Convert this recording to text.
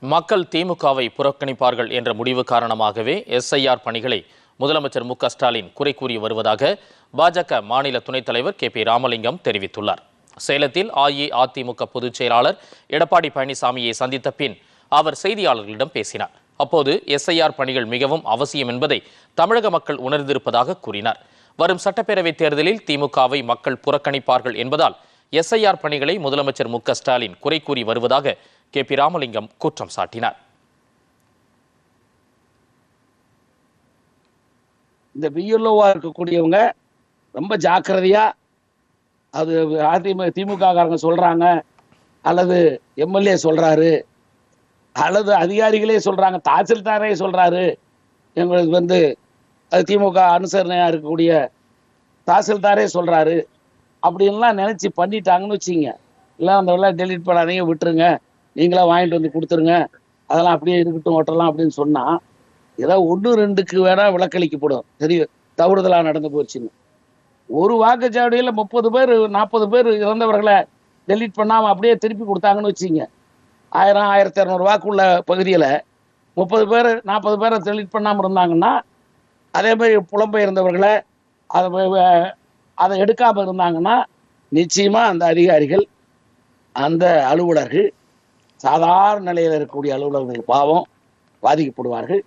மக்கள் திமுகவை புறக்கணிப்பார்கள் என்ற முடிவு காரணமாகவே எஸ்ஐஆர் பணிகளை முதலமைச்சர் மு ஸ்டாலின் குறை கூறி வருவதாக பாஜக மாநில துணைத் தலைவர் கே பி ராமலிங்கம் தெரிவித்துள்ளார். சேலத்தில் அஇஅதிமுக பொதுச் செயலாளர் எடப்பாடி பழனிசாமியை சந்தித்த பின் அவர் செய்தியாளர்களிடம் பேசினார். அப்போது எஸ்ஐஆர் பணிகள் மிகவும் அவசியம் என்பதை தமிழக மக்கள் உணர்ந்திருப்பதாக கூறினார். வரும் சட்டப்பேரவைத் தேர்தலில் திமுகவை மக்கள் புறக்கணிப்பார்கள் என்பதால் எஸ்ஐஆர் பணிகளை முதலமைச்சர் மு க ஸ்டாலின் குறை கூறி வருவதாக கே பி ராமலிங்கம் குற்றம் சாட்டினார். இந்த பிஎல்ஓவா இருக்கக்கூடியவங்க ரொம்ப ஜாக்கிரதையா அது அதிமுக திமுக காரங்க சொல்றாங்க அல்லது எம்எல்ஏ சொல்றாரு அல்லது அதிகாரிகளே சொல்றாங்க தாசில்தாரே சொல்றாரு. எங்களுக்கு வந்து அது திமுக அனுசரணையா இருக்கக்கூடிய தாசில்தாரே சொல்றாரு. அப்படின்லாம் நினைச்சு பண்ணிட்டாங்கன்னு வச்சுங்க இல்லை அந்த வேலை டெலீட் பண்ணாதீங்க விட்டுருங்க. நீங்களா வாங்கிட்டு வந்து கொடுத்துருங்க. அதெல்லாம் அப்படியே இருக்கட்டும் ஓட்டலாம் அப்படின்னு சொன்னால் ஏதோ ஒன்று ரெண்டுக்கு வேணா விளக்களிக்கப்படும் தெரியும். தவறுதலாக நடந்து போச்சுன்னு. ஒரு வாக்குச்சாவடியில் முப்பது பேர் நாற்பது பேர் இறந்தவர்களை டெலிட் பண்ணாமல் அப்படியே திருப்பி கொடுத்தாங்கன்னு வச்சுங்க ஆயிரம் ஆயிரத்தி இரநூறு வாக்குள்ள பகுதியில் முப்பது பேர் நாற்பது பேரை டெலீட் பண்ணாமல் இருந்தாங்கன்னா அதே மாதிரி புலம்பெயர்ந்தவர்களை அதை அதை எடுக்காம இருந்தாங்கன்னா நிச்சயமா அந்த அதிகாரிகள் அந்த அலுவலர்கள் சாதாரண நிலையில் இருக்கக்கூடிய அலுவலர்கள் பாவம் பாதிக்கப்படுவார்கள்.